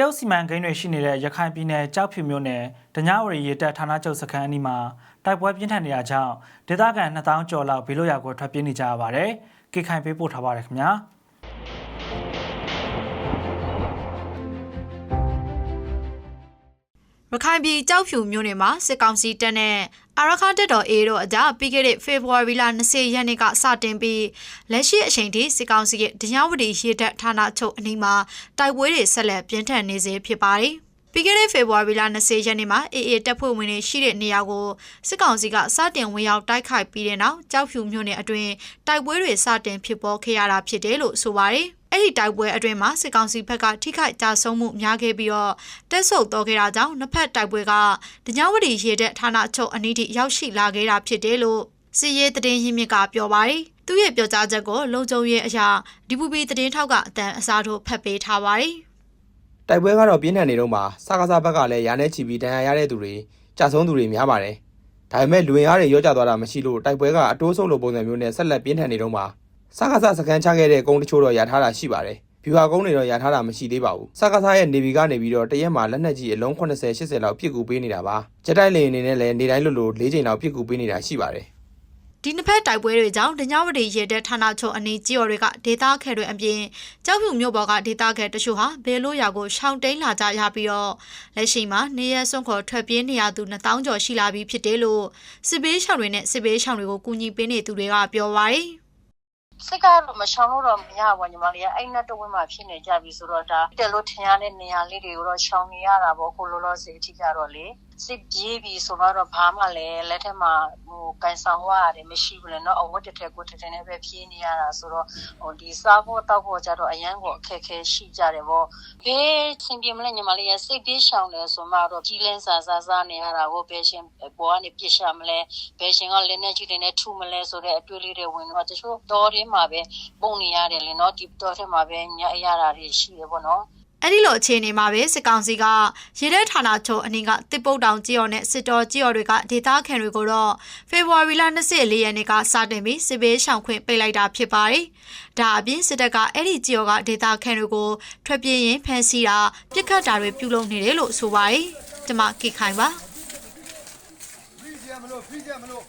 ရုတ်စီမံကိန်းတွေရှိနေတဲ့ရခိုင်ပြည်နယ်ကြောက်ဖြူမြို့နယ်ဒညဝရီရေတပ်ဌာနချုပ်စခန်းအနီးမှာတိုက်ပွဲပြင်းထန်နေတာကြောင့်ဒေသခံ2000ကျော်လောက်ဘေးလွတ်ရာကိုထွက်ပြေးနေကြရပါတယ်။ကေခိုင်ပေးပို့ထားပါတယ်ခင်ဗျာ။ ရခိုင်ပြည်ကြောက်ဖြူမြို့နယ်မှာစစ်ကောင်စီတပ်နဲ့အာရခတက်တော်အေတို့အကြပြီးခဲ့တဲ့ဖေဖော်ဝါရီလ20ရက်နေ့ကစတင်ပြီးလက်ရှိအချိန်ထိစစ်ကောင်စီရဲ့တရားဝတီရေတပ်ဌာနချုပ်အနီးမှာတိုက်ပွဲတွေဆက်လက်ပြင်းထန်နေစေဖြစ်ပါတယ်။ ပြီးခဲ့တဲ့ဖေဖော်ဝါရီလ20ရက်နေ့မှာအေအေတပ်ဖွဲ့ဝင်တွေရှိတဲ့နေရာကိုစစ်ကောင်စီကစတင်ဝင်ရောက်တိုက်ခိုက်ပြီးတဲ့နောက်ကြောက်ဖြူမြို့နယ်အတွင်းတိုက်ပွဲတွေစတင်ဖြစ်ပေါ်ခဲ့ရတာဖြစ်တယ်လို့ဆိုပါတယ်။အဲ့ဒီတိုက်ပွဲအတွင်းမှာစစ်ကောင်စီဘက်ကထိခိုက်ကြဆုံးမှုများခဲ့ပြီးတော့တက်ဆုပ်တော်ခဲ့တာကြောင့်နှစ်ဖက်တိုက်ပွဲကဒညဝတီရေတပ်ဌာနချုပ်အနီးထိရောက်ရှိလာခဲ့တာဖြစ်တယ်လို့စီရေးတည်င်းရင်းမြစ်ကပြောပါတယ်။သူ့ရဲ့ပြောကြားချက်ကိုလုံခြုံရေးအရာဒီပူပီတည်င်းထောက်ကအတန်အစားထိုးဖတ်ပေးထားပါတယ်။ တိုက်ပွဲကတော့ပြင်းထန်နေတော့မှာစကားစားဘက်ကလည်းရာနဲ့ချီပြီးဒဏ်ရာရတဲ့သူတွေကြာဆုံးသူတွေများပါတယ်။ဒါပေမဲ့လူဝင်အားတွေရောကြသွားတာမရှိလို့တိုက်ပွဲကအတိုးဆုံးလိုပုံစံမျိုးနဲ့ဆက်လက်ပြင်းထန်နေတော့မှာစကားစားစကန်ချခဲ့တဲ့ကုန်းတချို့တော့ရထားတာရှိပါတယ်။ဗျူဟာကုန်းတွေတော့ရထားတာမရှိသေးပါဘူး။စကားစားရဲ့နေဗီကနေပြီးတော့တရက်မှာလက်နက်ကြီးအလုံး80 80လောက်ပြစ်ကူပေးနေတာပါ။ဂျက်တိုက်လေအနေနဲ့လည်းနေတိုင်းလိုလို၄ချိန်လောက်ပြစ်ကူပေးနေတာရှိပါတယ်။ ဒီနှစ်ဖက်တိုက်ပွဲတွေကြောင့်ဒညဝတီရေတပ်ဌာနချုပ်အနီးကြီးော်တွေကဒေသခဲတွေအပြင်ကြောက်ဖြူမြို့ပေါ်ကဒေသခဲတချို့ဟာဘဲလို့ရာကိုရှောင်တိန်လာကြရပြီးတော့လက်ရှိမှာနေရစွန့်ခေါ်ထွက်ပြေးနေရသူ2000ကျော်ရှိလာပြီဖြစ်တယ်လို့စစ်ဘေးရှောင်တွေနဲ့စစ်ဘေးရှောင်တွေကိုကူညီပေးနေသူတွေကပြောပါတယ်စိတ်ကတော့မရှောင်လို့တော့မရဘူးညီမလေးကအဲ့နဲ့တဝင်းမှာဖြစ်နေကြပြီဆိုတော့ဒါတယ်လို့ထင်ရတဲ့နေရာလေးတွေကိုတော့ရှောင်နေရတာပေါ့ခုလောလောဆယ်အထိကြတော့လေ စစ်ပြေးပြီဆိုတော့ဘာမှလည်းလက်ထက်မှာဟိုကန်ဆောင်ဝရတယ်မရှိဘူးလေเนาะအဝတ်တစ်ထည်ကိုတစ်ထည်နဲ့ပဲပြေးနေရတာဆိုတော့ဟိုဒီစားဖို့တောက်ဖို့ကြတော့အရန်ကိုအခက်ခဲရှိကြတယ်ပေါ့ဘေးချင်းပြေးမလဲညီမလေးကစိတ်ပြေးရှောင်တယ်ဆိုမှတော့ကြီးလင်းစားစားစားနေရတာကိုဘယ်ရှင်ဘောကနေပြစ်ရှာမလဲဘယ်ရှင်ကလည်းနဲ့ကြီးတွေနဲ့ထူမလဲဆိုတဲ့အတွေ့လေးတွေဝင်တော့တချို့တော်ရင်းမှာပဲပုံနေရတယ်လေเนาะဒီတော်ထဲမှာပဲညအရာတွေရှိတယ်ပေါ့နော် အဲ့ဒီလိုအခြေအနေမှာပဲစစ်ကောင်စီကရေတပ်ဌာနချုပ်အနီးကတစ်ပုတ်တောင်ကြီးော်နဲ့စစ်တော်ကြီးော်တွေကဒေသခံတွေကိုတော့ဖေဖော်ဝါရီလ24ရက်နေ့ကစတင်ပြီးစစ်ဘေးရှောင်ခွင့်ပိတ်လိုက်တာဖြစ်ပါတယ်။ဒါအပြင်စစ်တပ်ကအဲ့ဒီကြီးော်ကဒေသခံတွေကိုထွက်ပြေးရင်ဖမ်းဆီးတာပြစ်ခတ်တာတွေပြုလုပ်နေတယ်လို့ဆိုပါတယ်။ကျွန်မကိခိုင်ပါဖိကြမလို့ဖိကြမလို့